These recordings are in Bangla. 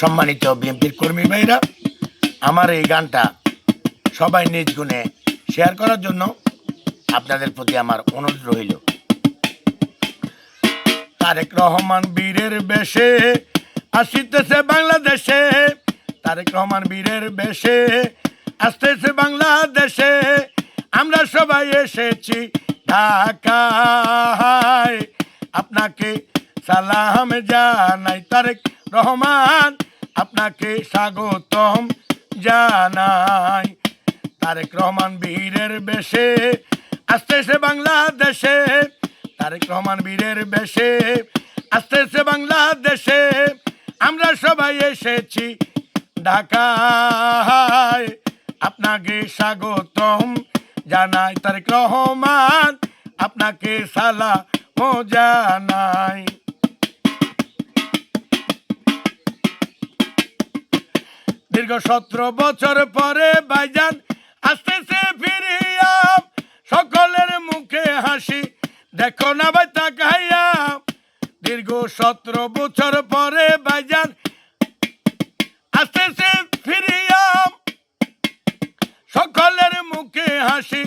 সম্মানিত বিএনপির কর্মী ভাইরা, আমার এই গানটা সবাই নিজ গুণে শেয়ার করার জন্য আপনাদের প্রতি আমার অনুরোধ রইল। তারেক রহমান বীরের বেশে আসিতেছে বাংলাদেশে। তারেক রহমান বীরের বেশে আসতেছে বাংলাদেশে। আমরা সবাই এসেছি ঢাকায়। আপনাকে সালাম জানাই তারেক রহমান, আপনাকে স্বাগতম জানাই। তারেক রহমান বীরের বেশে আসতেছে বাংলাদেশে। তারেক রহমান বীরের বেশে আসতেছে বাংলাদেশে। আমরা সবাই এসেছি ঢাকায়। আপনাকে স্বাগতম জানাই তারেক রহমান, আপনাকে সালাম জানাই। দীর্ঘ সতেরো বছর পরে বাইজান আসতেছে ফিরিয়া। সকলের মুখে হাসি, দেখো না ভাই তাকাইয়া। দীর্ঘ সতেরো বছর পরে বাইজান আসতেছে ফিরিয়া। সকলের মুখে হাসি,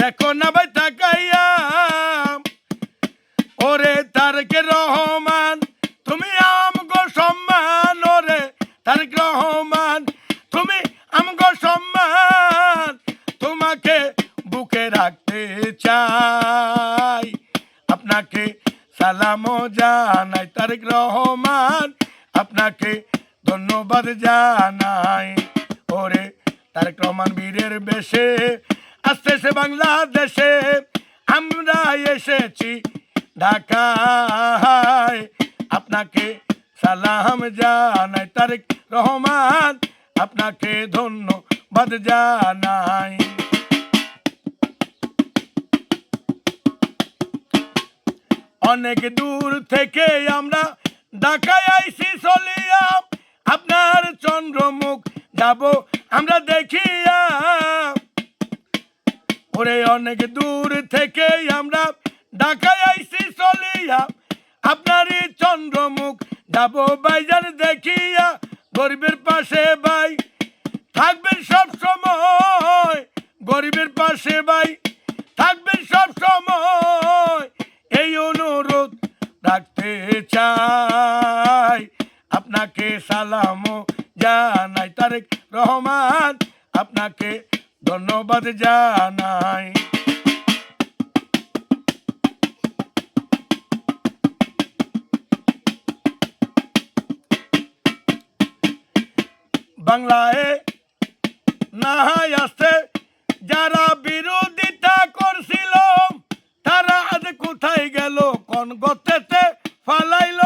দেখো না ভাই তাকাইয়া। তোমাকে বুকে রাখতে চাই। আপনাকে সালাম জানাই, তারেক রহমান। আপনাকে ধন্যবাদ জানাই। ওরে তারেক রহমান বীরের বেশে আসতেছে বাংলাদেশে। আমরা এসেছি ঢাকায়। আপনাকে সালাম জানাই, তারেক রহমান। আপনাকে ধন্যবাদ জানাই। অনেক দূর থেকে আমরা ঢাকায় আইসি চলিয়া আপনার চন্দ্রমুখ যাব, আমরা দেখিয়া। ওরে অনেক দূর থেকে আমরা ঢাকায় আইসি চলিয়া আপনারই চন্দ্রমুখ যাব বাইজান দেখিয়া। গরিবের আপনাকে সালাম জানাই তারেক রহমান, আপনাকে ধন্যবাদ জানাই। বাংলায় না আসতে যারা বিরোধিতা করছিল, তারা আজ কোথায় গেল, কোন গতেতে ফালাইল?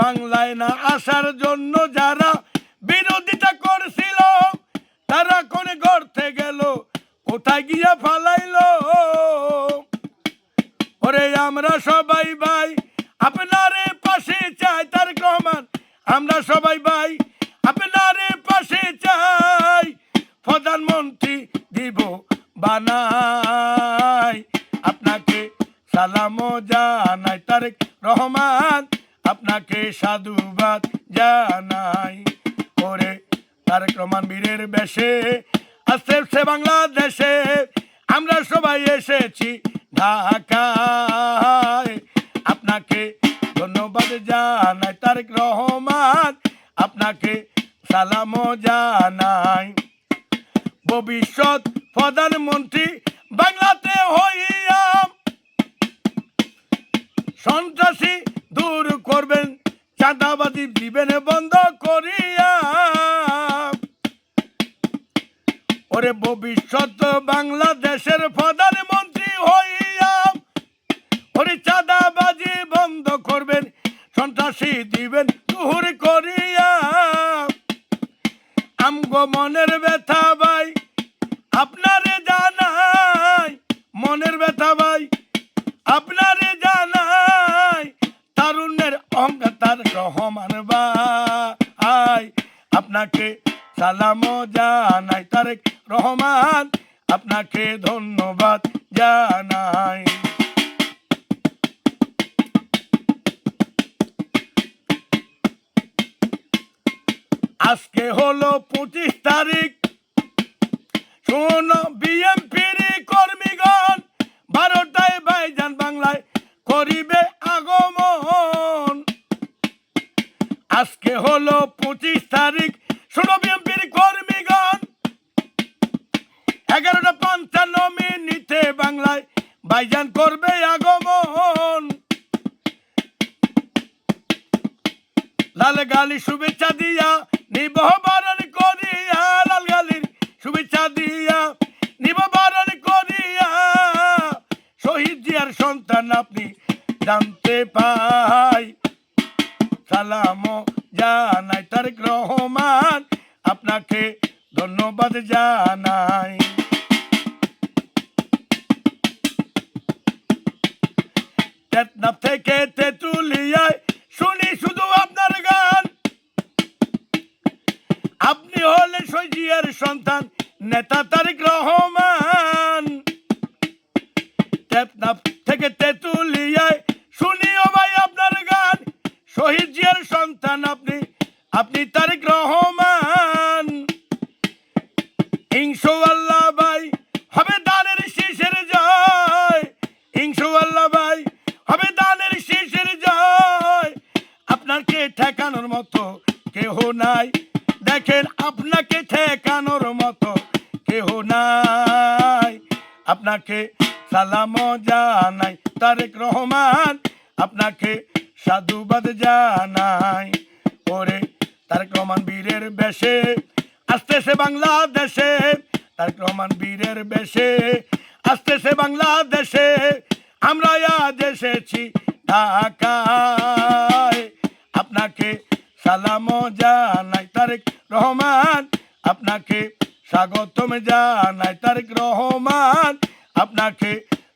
বাংলায় না আসার জন্য যারা বিরোধিতা করছিল, তারা কোন গর্তে গেল, কোথায় গিয়া ফালাইল? ওরে আমরা সবাই ভাই, আপনারে পাশে চাই তার রহমান আমরা সবাই ভাই, আপনারে পাশে চাই, প্রধানমন্ত্রী দিব বানাই। আপনাকে সালাম জানাই তারেক রহমান। আপনাকে সাধুবাদ জানাই। ওরে, তারেক রহমান বীরের বেশে আসছে সে বাংলাদেশে। আমরা সবাই এসেছি ঢাকায়। আপনাকে ধন্যবাদ জানাই তারেক রহমান। আপনাকে সালাম জানাই। ভবিষ্যৎ প্রধানমন্ত্রী বাংলাতে হইয়া সন্ত্রাসী দূর করবেন, চাঁদাবাজি দিবেন বন্ধ করিয়া। ওরে ভবিষ্যৎ বাংলাদেশের প্রধানমন্ত্রী হইয়া, ওরে চাঁদাবাজি বন্ধ করবেন, সন্ত্রাসী দিবেন দূর করিয়া। আমগো মনের ব্যথা ভাই, আপনারে জানাই, মনের ব্যথা ভাই, আপনারে আপনাকে সালাম জানাই, তারেক রহমান। আপনাকে ধন্যবাদ জানাই। আজকে হলো পঁচিশ তারিখ। শোনো বিএমপির কর্মীগণ বারোটায় আজকে হলো পঁচিশ তারিখ। শোনো বিএমপির কর্মীগণ। এগারোটা পঞ্চান্ন মিনিটে বাংলায় বাইজান করবে আগমন। লাল গালি শুভেচ্ছা দিয়া নিব বরণ করিয়া, লাল গালির শুভেচ্ছা দিয়া নিব বরণ করিয়া। শহীদ জিয়ার সন্তান আপনি জানতে পাই। সালাম জানাই তারেক রহমান। আপনাকে ধন্যবাদ জানাই। থেকে শুনি শুধু আপনার গান। আপনি হলেন সজিয়ার সন্তান, নেতা তারিক রহমান। থেকে তেঁতুলিয়ায় গান শহীদ জিয়ার সন্তান আপনি আপনি তারিক রহমান। ইংশু আল্লাহ ভাই, হবে দানের শীষের জয়। ইংশু আল্লাহ ভাই, হবে দানের শীষের জয়। আপনাকে ঠেকানোর মতো কেহ নাই? দেখেন আপনাকে ঠেকানোর মতো কেহ নাই। আপনাকে সালাম জানাই তারেক রহমান, আপনাকে সাধুবাদ জানাই ওরে, তার রহমান বীরের বেশে। আসতেছে বাংলাদেশে, তার ক্রমান বীরের বেশে। আসতেছে বাংলাদেশে, আমরা আজ এসেছি ঢাকায়। আপনাকে সালাম জানাই তারেক রহমান, আপনাকে স্বাগতম জানাই তারেক রহমান, আপনাকে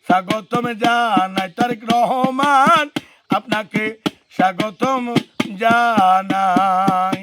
স্বাগতম জানাই তারেক রহমান। আপনাকে স্বাগতম জানাই।